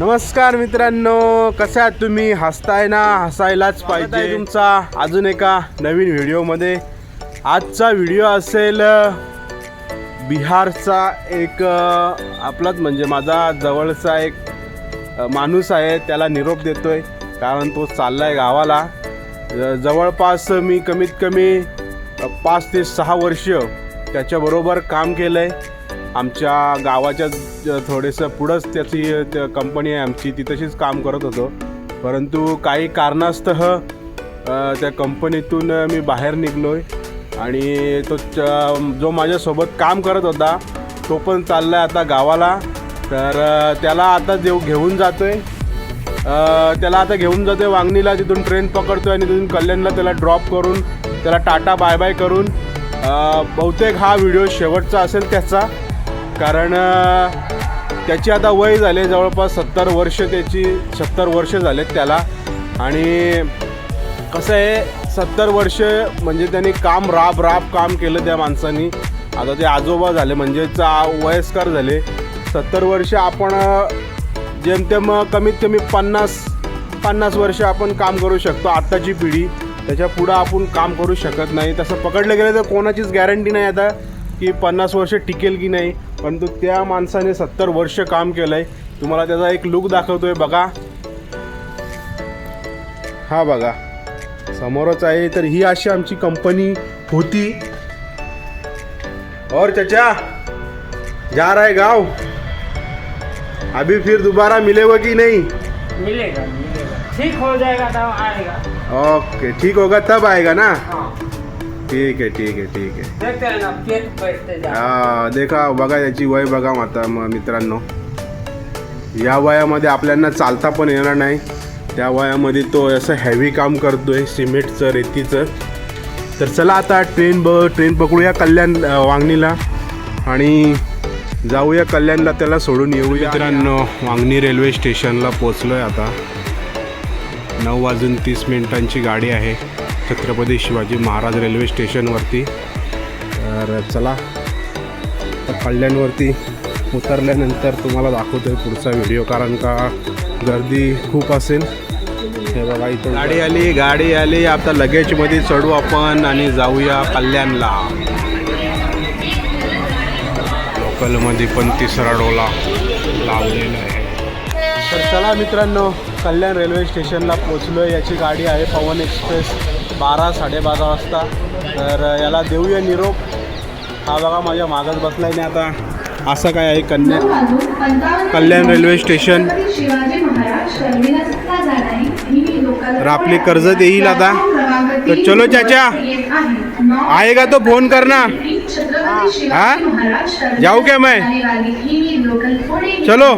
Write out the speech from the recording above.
नमस्कार मित्रांनो कसे आहात तुम्ही? हसताय ना? हसायलाच पाहिजे. तुमचा. अजून एका नवीन व्हिडिओमध्ये. आजचा व्हिडिओ असेल बिहारचा एक आपलाच म्हणजे माझा जवळचा एक माणूस आहे त्याला निरोप देतोय. कारण तो चाललाय गावाला. ज- जवळपास मी कमीत कमी पाच ते सहा वर्ष त्याच्याबरोबर काम केलं आहे आमच्या गावाच्या थोडंसं पुढंच त्याची कंपनी आहे आमची ती तशीच काम करत होतो. परंतु काही कारणास्तव त्या कंपनीतून मी बाहेर निघलो आहे आणि तो च- जो माझ्यासोबत काम करत होता तो पण चालला आहे आता गावाला. तर त्याला आता देव घेऊन जातो आहे त्याला आता घेऊन जातो आहे वांगणीला तिथून ट्रेन पकडतो आहे आणि तिथून कल्याणला त्याला ड्रॉप करून त्याला टाटा बाय बाय करून बहुतेक हा व्हिडिओ शेवटचा असेल त्याचा. कारण त्याची आता वय झाले जवळपास सत्तर वर्ष त्याची सत्तर वर्ष झालेत त्याला. आणि कसं आहे सत्तर वर्ष म्हणजे त्यांनी काम राब राब काम केलं त्या माणसानी. आता ते आजोबा झाले म्हणजे आ- वयस्कर झाले. सत्तर वर्ष आपण जेमतेम कमीत कमी पन्नास पन्नास वर्ष आपण काम करू शकतो आत्ताची पिढी. त्याच्या पुढं आपण काम करू शकत नाही. तसं पकडलं गेलं तर कोणाचीच गॅरंटी नाही आता की पन्नास वर्ष टिकेल की नाही. परंतु त्या माणसाने सत्तर वर्ष काम केलं आहे तुम्हाला त्याचा एक लुक दाखवतोय बघा. हा बघा. समोरच आहे तर ही अशी आमची कंपनी होती. और चचा जा रहा है गाँव. अभी फिर दोबारा मिलेगा कि नहीं? मिलेगा मिलेगा. ठीक हो जाएगा तब आएगा. ओके ठीक होगा तब आएगा ना? हाँ. ठीक आहे ठीक आहे ठीक आहे. देखते हैं हा देखा बघा याची वय बघा आता म- मित्रांनो. या वयामध्ये आपल्याला चालता पण येणार नाही. त्या वयामध्ये तो असं हॅवी काम करतोय सिमेंटचं रेतीचं. तर चला आता ट्रेन ब ट्रेन पकडूया कल्याण वांगणीला. आणि जाऊया कल्याणला त्याला सोडून येऊया. मित्रांनो वांगणी रेल्वे स्टेशनला पोचलो आहे आता. नऊ वाजून तीस मिनिटांची गाडी आहे. छत्रपती शिवाजी महाराज रेल्वे स्टेशनवरती. तर चला कल्याणवरती उतरल्यानंतर तुम्हाला दाखवतोय पुढचा व्हिडिओ कारण का गर्दी खूप असेल. हे बघा इथं. गाडी आली गाडी आली आता लगेजमध्ये चढू आपण आणि जाऊया कल्याणला लोकलमध्ये पण तिसरा डोला लावलेला आहे. तर चला मित्रांनो कल्याण रेल्वे स्टेशनला पोचलो आहे याची गाडी आहे पवन एक्सप्रेस बारा साडेबारा वाजता. तर याला देऊया निरोप. हा बघा माझ्या मागच बसला आहे आता. असं काय आहे कन्या कल्याण रेल्वे स्टेशन. तर आपली कर्जत येईल आता. तर चलो चाचा. आहे का तो फोन करना. छत्रपती हाँ? जाऊ क्या मैं? चलो.